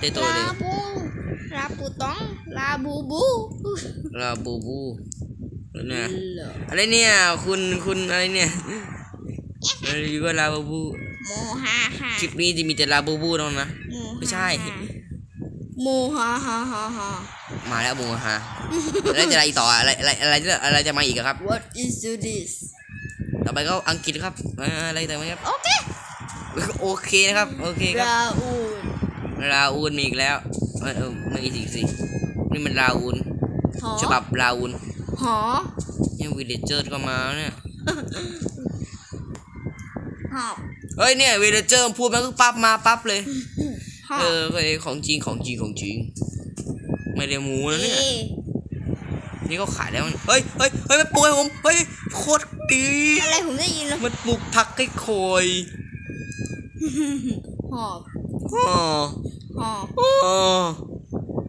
ได้ตัวเลยลาบูลาปูตองลาบูบูลาบูบูแล้วเนี่ยเหรออะไรเนี่ยคุณคุณอะไรเนี่ยอะไรอยู่ก็ลาบูบูโมฮาฮาคลิปนี้จะมีแต่ลาบูบูเท่านั้นนะโมฮาไม่ใช่โมฮาฮาฮาฮามาแล้วบูฮะแล้วจะอะไรอีกต่ออะไรอะไรอะไรจะอะไรจะมาอีกอะครับ What is this ต่อไปก็อังกฤษครับเอ่ออะไรต่อไปครับโอเคโอเคนะครับโอเคครับ ราอูนราอูนมีอีกแล้วเออเออไม่อีกสินี่มันราอูนหอฉบับราอูนหอเนี่ยวิลเลเจอร์ก็มาเนี่ยหอบเฮ้ยเนี่ยวิลเลเจอร์พูดมันก็ปั๊บมาปั๊บเลย หอเออเฮ้ยของจริงของจริงของจริง ไม่ได้หมูนะเนี่ยเอนี่ก็ขายแล้วมันเฮ้ยเฮ้ยเฮ้ยมันปลูกให้ผม เฮ้ยโคตรดี อะไรผมได้ยินแล้วมันปลูกผักให้โคยหอบอ๋อ หอบอ๋อ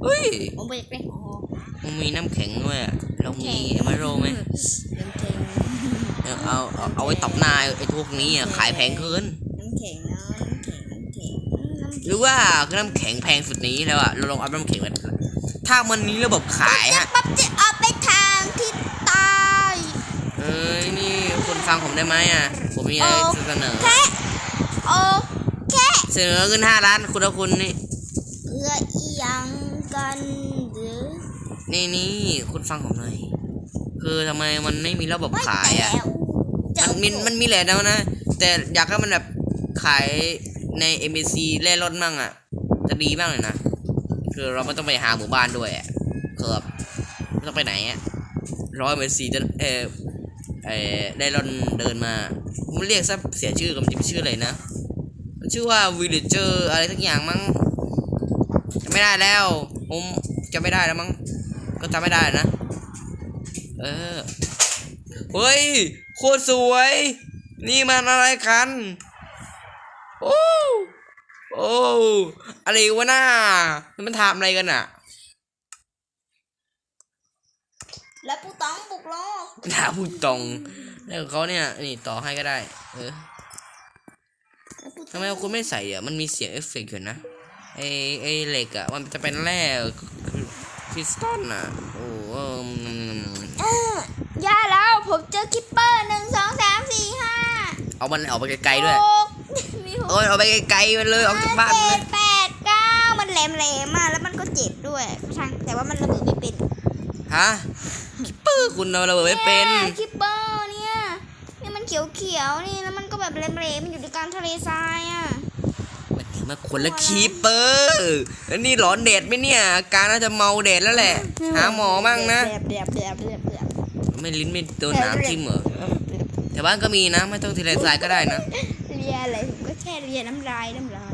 เฮ้ยผมไปไปหอบมันมีน้ำแข็งด้วยอะเรามีมาโรไหมน้ำแข็งเอาเอาเอาเอาไว้ตบหน้าไอ้พวกนี้อะขายแพงเกินน้ำแข็งนะน้ำแข็งน้ำแข็งน้ำหรือว่าคือน้ำแข็งแพงสุดนี้แล้วอะเราลองเอาน้ำแข็งมาถ้ามันนี้ระบบขายฮะปั๊บจะเอาไปทางที่ใต้เอ้ยนี่คุณฟังผมได้ไหมอะผมมีอะไรจะเสนอแค่โอเคเสนอเงินห้าล้านคุณละคุณนี่เพื่ออีหยัง กันหรือนี่นี่คุณฟังผมหน่อย คือทำไมมันไม่มีระบบไม่ขายอะแล้วจะมันมีมันมีแหละนะนะ แต่อยากให้มันแบบขายใน m อ c เล่ร่อนมั่งอะจะดีมากเลยนะ คือเราไม่ต้องไปหาหมู่บ้านด้วยอะคือแบบไม่ต้องไปไหนอะร้อยเมซีจะเออเออได้ร่อนเดินมามันเรียกซะเสียชื่อกับมันจะชื่ออะไรนะ มันชื่อว่า villager อะไรสักอย่างมั้งจำไม่ได้แล้ว ผมจำไม่ได้แล้วมั้งก็จำไม่ได้นะ เออ เฮ้ย โคตรสวย นี่มันอะไรกัน โอ้โอ้อะไรวะน่ามันทำอะไรกันอะแล้วปูตองบุกโลกถามพูดตรงแล้วเขาเนี่ย นี่ต่อให้ก็ได้ เออแล้วปูตองทำไมคุณไม่ใส่อะมันมีเสียงเอฟเฟกต์อยู่นะ ไอไอเหล็กอะมันจะเป็นแร่คริสตัลอะโอ้เออเออย่าแล้วผมเจอคิปเปอร์หนึ่งสองสามสี่ห้าเอามันออกไปไกลๆด้วยหกมีหกโอ้ยเอาไปไกลๆมันเลยออกจากบ้านเลเจ็ยดแปดเก้ามันแหลมแหลมๆมาแล้วมันก็เจ็บด้วยช่างแต่ว่ามันระเบิดไม่เป็นฮะคิปเปอร์คุณเอาระเบิดไม่เป็นยคิปเปอร์เนี่ยนี่มันเขียวเขียวๆนี่แล้วมันก็แบบแหลมๆมันอยู่ในกลางทะเลทรายอะ มันถึงมาคนละคีเปอร์แล้วนี่หลอนเดดไหมเนี่ย การน่าจะเมาเดดแล้วแหละ หาหมอบ้างนะ แดบแดบแดบแดบแดบไม่ลิ้นไม่โดนน้ำทิ่มเหรอแต่บ้านก็มีนะ ไม่ต้องทีไรทรายก็ได้นะเรียอะไรผมก็แค่เรียน้ำลายน้ำลาย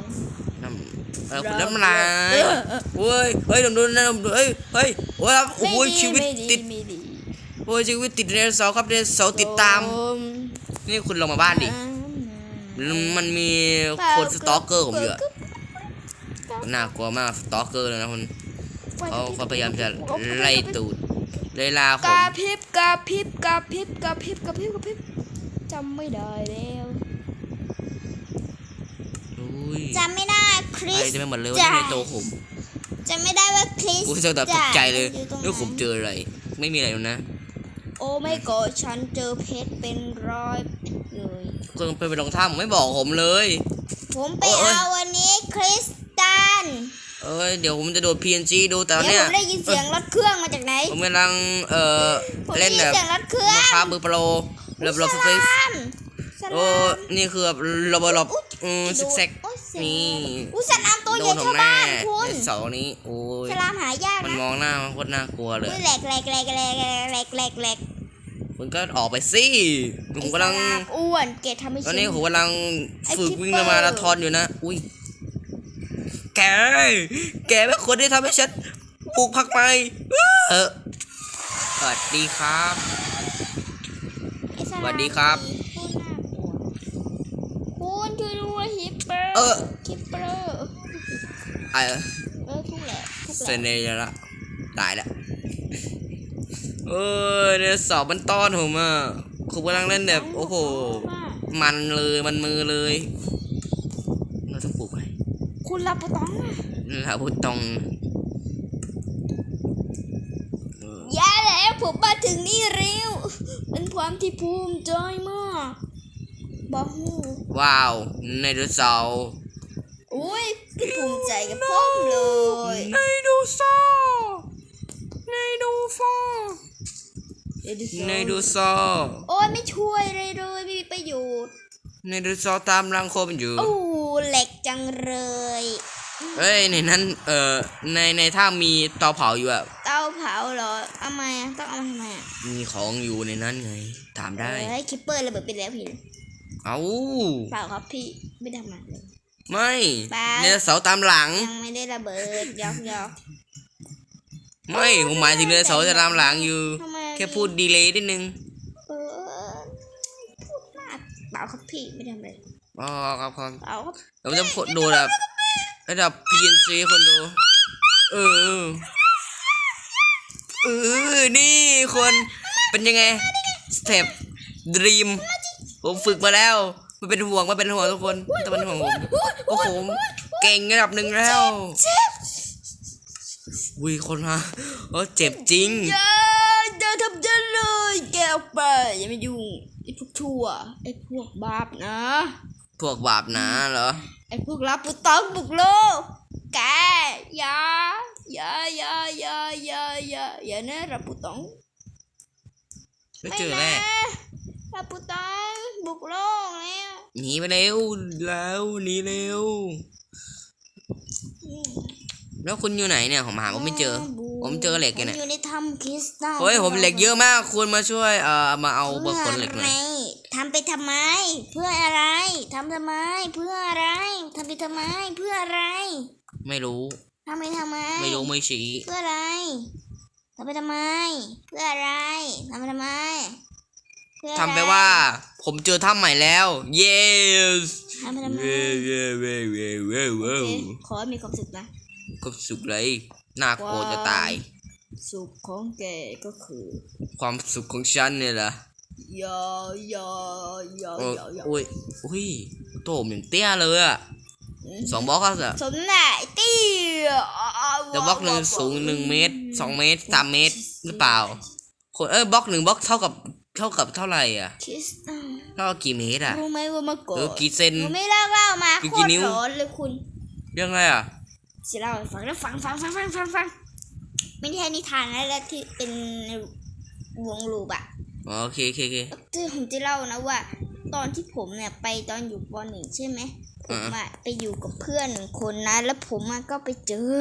น้ำเออคุณน้ำลายเออเออเฮ้ยเฮ้ยดมดูนะดมดูเฮ้ยเฮ้ยโอ้ยโอ้ยชีวิตไม่ติดไม่ดีโอ้ยชีวิตติดเรนเสาร์ครับเรนเสาร์ติดตาม นี่คุณลงมาบ้านดิ มันมีคนสตอกเกอร์ผมเยอะน่ากลัวมากสตอกเกอร์เลยนะคุณเขาเขาพยายามจะไล่ตูดไล่ล่าผกมระพริบกระพริบกระพริบกระพริบกระพริบกระพริบจำไม่ได้แล้วอุ้ยจำไม่ได้คริใคสรจะไม่หมดเลยว่าที่ในโตวผมจำไม่ได้ว่าคริสกูจะแบบตกใจเลยอยู่ตรงไหนนี่ผมเจออะไร ไม่มีอะไรหรอกนะ โอ้ไม่ก็ฉันเจอเพชรเป็นร้อยเลยคุณไปไปลงถ้มไม่บอกผมเลย ผมไปเอาวันนี้คริสตันเอ้ยเดี๋ยวผมจะโดด PNG ดูแต่เนี่ยผมได้ยินเสียงรถเครื่องมาจากไหน ผมกำลังเอ่อผมได้เล่นยินแบบเสียงรถเครื่อง มาคามือโปรเรอบลอบสลามสลมโอ้นี่คือแบบรอบลอบอืมซิกแซกนี่อุ้ยสลามตัวโดใหญ่นมาแน่บ้านคุณเสาร์นี้โอ้ยสลามหายากมันมองหน้ามันโคตรน่ากลัวเลยแหลกแหลกแหลกแหลกแหลกแหลกแหลก คุณก็ออกไปสิผมกำลังไอ้สลามอ้วนเกตทำให้ตอนฉันี้ผมกำลังฝึกวิ่งมาราธอนอยู่นะ อุ้ย แก แกเป็นคนที่ทำให้ฉันปลูกผักไปเออสวัสดีครับไอ้ลามสวัสดีครับโคตรน่ากลัวคุณช่วยด้วยฮิปเปอร์เออฮิปเปอร์ไอ้เออทุกแหละทุกเซแหละเนยละตายละ เออเนี่ยสอบมันต้อนผมอะผมกำลังเล่นแบบโอ้โห มันเลยมันมือเลย เราต้องปลูกอะไรคุณลาปูตองอะลาพูดตรงแย่แล้วผมมาถึงนี่เร็ว เป็นความที่ภูมิใจมากบอกหูว้าวไดโนเสาร์อุ้ยพี่ภูมิใจกับผมเลยไดโนเสาร์ไดโนเสา ร์ไดโนเสาร์โอ้ยไม่ช่วยเลยเลยไม่มีประโยชน์ไดโนเสาร์ตามรังคนอยู่ โอ้เหล็กจังเลยเอ้ยในนั้นเอ่อในในถ้ำมีเตาเผาอยู่อะเตาเผาเหรอเอามาต้องเอามาทำไมอะมีของอยู่ในนั้นไง ถามได้เฮ้ยคิปเปอร์ระเบิดไปแล้วพี่เอาเปล่าครับพี่ไม่ทำอะไรเลยไม่ไปไดโนเสาร์ตามหลังยังไม่ได้ระเบิดยอกยอกไม่ผมหมายถึงไดโนเสาร์จะตามหลังอยู่ทำไม แค่พูดดีเลยนิดนึงเออพูดมากเปล่าครับพี่ไม่ทำอะไรอ๋อครับครับเปล่าครับเราจะพูดดูแบบระดับ PNC คนดู เออ เออ นี่คนเป็นยังไงสเต็ปดรีมผมฝึกมาแล้วไมันเป็นห่วงไมันเป็นห่วงทุกคนไม่ต้องเป็นห่วงผมโอ้โหเก่งระดับหนึ่งแล้วเจ็บวิคนมาเออเจ็บจริง ไปอย่ามายุ่งไอ้พวกชั่วไอ้พวกบาปนะ พวกบาปหนาเหรอ ไอ้พวกรับปุตองบุกโลกแกอย่าอย่าอย่าอย่าอย่าอย่าอย่านะรับปุตองไม่เจอแน่รับปุตองบุกโลกแล้วหนีไปเร็วแล้วหนีเร็ว แล้วคุณอยู่ไหนเนี่ยผมหาผมไม่เจอ ผมเจอเหล็กอยู่เนี่ยผมอยู่ในถ้ำคริสตัลเฮ้ยผมเหล็กเยอะมากคุณมาช่วยเอ่อมาเอาบเพื่นอขนเหล็กหน่อยอะไรทำไปทำไม เพื่ออะไรทำทำไม เพื่ออะไรทำไปทำไมเพื่ออะไร ไม่รู้ทำไปทำไม ไม่รู้ไม่ชี้เพื่ออะไรทำไปทำไม เพื่ออะไรทำไปทำไมเพื่ออะรทำไปว่า ผมเจอถ้ำใหม่แล้ว yes ทำไปทำไมเว้ยเว้ยเว้ยเว้ยเว้ยโอเว้ยเคขอให้มีความสุขนะ ก็สุขเลยน่าโกรธจะตาย สุขของแกก็คือ ความสุขของฉันเนี่ยแหละยอยอยอโอ้ยยอยอโอ้ยอุ้ยโตผมอย่างเตี้ยเลยอะสองบล็อกก็จะสมน่ะไอ้เตี้ยแต่บล็อกหนึ่งสูงหนึ่งเมตรสองเมตรสามเมตรหรือเปล่าคนเอ้ยบล็อกหนึ่งบล็อกเท่ากับเท่ากับเท่าไหร่อะคริสตัลเท่ากับกี่เมตรอะรู้ไหมว่าเมื่อก่อเอนอกี่เซนหนูไม่เล่าเล่ามากี่โคกี่ตรนิ้วร้อนเลยคุณเรื่องอะไรอะ จะเล่าให้ฟังแล้วฟังฟังฟังฟังฟังฟังไม่ใช่นิทานนะแล้วที่เป็นวงลูปอะอ๋อโอเคโอเคโอเคที่ผมจะเล่านะว่า ตอนที่ผมเนี่ยไปตอนอยู่ปหนึ่งใช่ไหมผมอะไปอยู่กับเพื่อนหนึ่งคนนะ แล้วผมอะก็ไปเจอ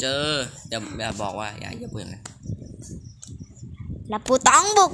เจออย่าอย่าบอกว่าอย่าอย่าพูดอย่างนั้นแล้วปูต้องบุก